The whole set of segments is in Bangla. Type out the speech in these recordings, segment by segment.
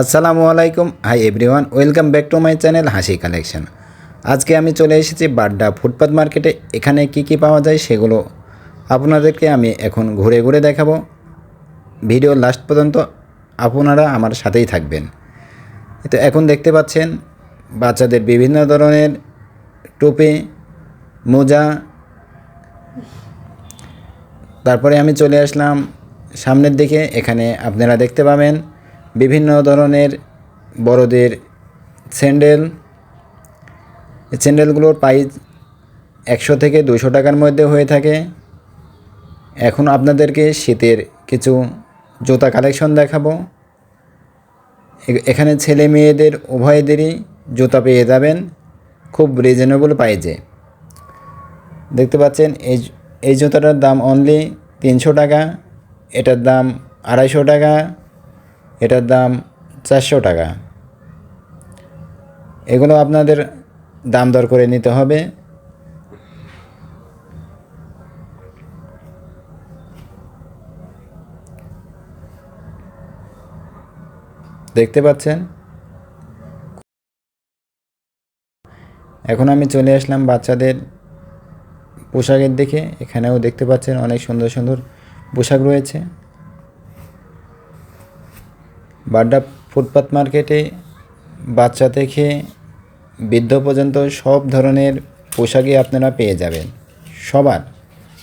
আসসালামু আলাইকুম। Hi everyone welcome back to my channel Hasi collection আজকে আমি চলে এসেছি বাড্ডা ফুটপাত মার্কেটে। এখানে কি কি পাওয়া যায় সেগুলো আপনাদেরকে আমি এখন ঘুরে ঘুরে দেখাবো। ভিডিও লাস্ট পর্যন্ত আপনারা আমার সাথেই থাকবেন। তো এখন দেখতে পাচ্ছেন, বাচ্চাদের বিভিন্ন ধরনের টুপি, মোজা। তারপরে আমি চলে আসলাম সামনের দিকে। এখানে আপনারা দেখতে পাবেন বিভিন্ন ধরনের বড়দের স্যান্ডেল। স্যান্ডেলগুলোর প্রাইস একশো থেকে দুশো টাকার মধ্যে হয়ে থাকে। এখন আপনাদেরকে শীতের কিছু জুতা কালেকশন দেখাবো। এখানে ছেলে মেয়েদের উভয়দেরই জুতা পেয়ে যাবেন। খুব রিজনেবল প্রাইজে দেখতে পাচ্ছেন, এই এই জুতাটার দাম অনলি তিনশো টাকা, এটার দাম আড়াইশো টাকা। এটার দাম চারশো টাকা। এগুলো আপনাদের দাম দর করে নিতে হবে। দেখতে পাচ্ছেন? এখন আমি চলে আসলাম বাচ্চাদের পোশাকের দিকে। এখানেও দেখতে পাচ্ছেন অনেক সুন্দর সুন্দর পোশাক রয়েছে। বাড্ডা ফুটপাত মার্কেটে বাচ্চা থেকে বৃদ্ধ পর্যন্ত সব ধরনের পোশাকই আপনারা পেয়ে যাবেন। সবার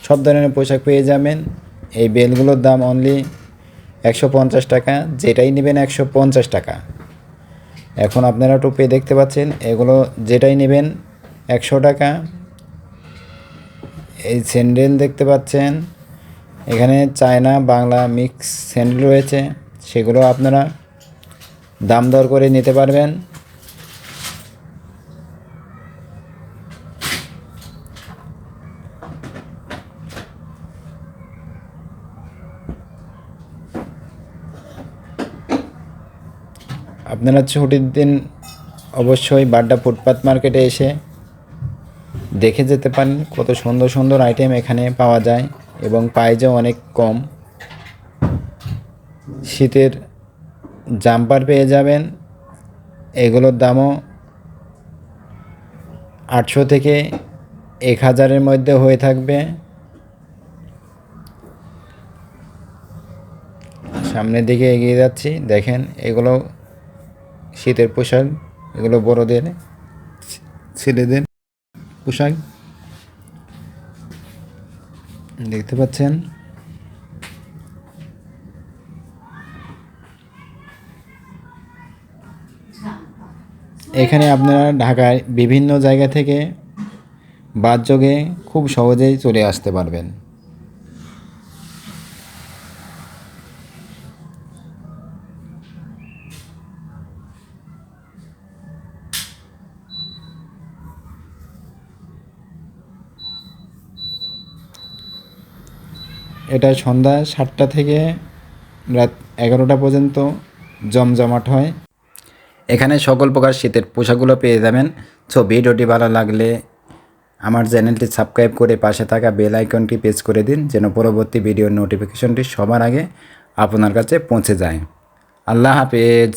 সব ধরনের পোশাক পেয়ে যাবেন। এই বেলগুলোর দাম অনলি একশো পঞ্চাশ টাকা, যেটাই নেবেন একশো পঞ্চাশ টাকা। এখন আপনারা টুপি দেখতে পাচ্ছেন, এগুলো যেটাই নেবেন একশো টাকা। এই স্যান্ডেল দেখতে পাচ্ছেন, এখানে চায়না বাংলা মিক্স স্যান্ডেল রয়েছে। সেগুলো আপনারা দাম দর করে নিতে পারবেন। আপনারা ছুটির দিন অবশ্যই বাড্ডা ফুটপাত মার্কেটে এসে দেখে যেতে পারেন কত সুন্দর সুন্দর আইটেম এখানে পাওয়া যায় এবং প্রাইজও অনেক কম। শীতের জাম্পার পেয়ে যাবেন। এগুলোর দামও আটশো থেকে এক হাজারের মধ্যে হয়ে থাকবে। সামনের দিকে এগিয়ে যাচ্ছি। দেখেন, এগুলো শীতের পোশাক, এগুলো বড়দের ছেলেদের পোশাক। দেখতে পাচ্ছেন? এখানে আপনারা ঢাকায় বিভিন্ন জায়গা থেকে বাস যোগে খুব সহজেই চলে আসতে পারবেন। এটা সন্ধ্যা সাতটা থেকে রাত এগারোটা পর্যন্ত জমজমাট হয়। এখানে সকল প্রকার শীতের পোশাকগুলো পেয়ে যাবেন। সো ভিডিওটি ভালো লাগলে আমার চ্যানেলটি সাবস্ক্রাইব করে পাশে থাকা বেল আইকনটি প্রেস করে দিন, যেন পরবর্তী ভিডিওর নোটিফিকেশনটি সবার আগে আপনার কাছে পৌঁছে যায়। আল্লাহ হাফেজ।